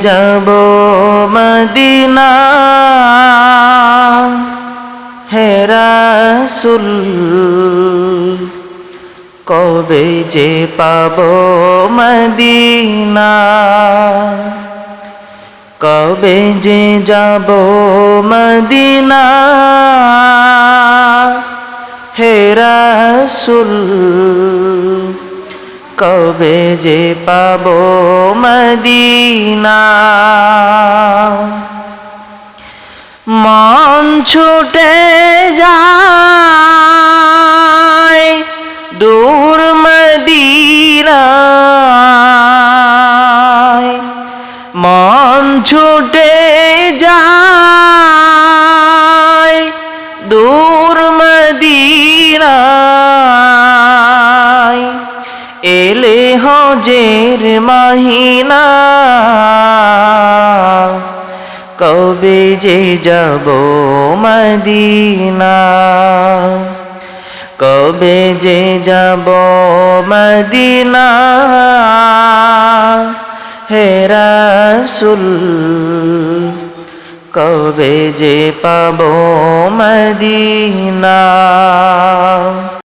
যাব মদিনা। হে রাসূল কবে যে পাব মদিনা? কবে যে যাব মদিনা? হে রাসূল কবে যে পাব মদিনা? মন ছুটে যায় দূর মদিনায়। মন ছুটে যায় হজের মাহিনা। কবে যে যাব মদিনা? কবে যে যাব মদিনা? হে রাসূল, কবে যে পাব মদিনা?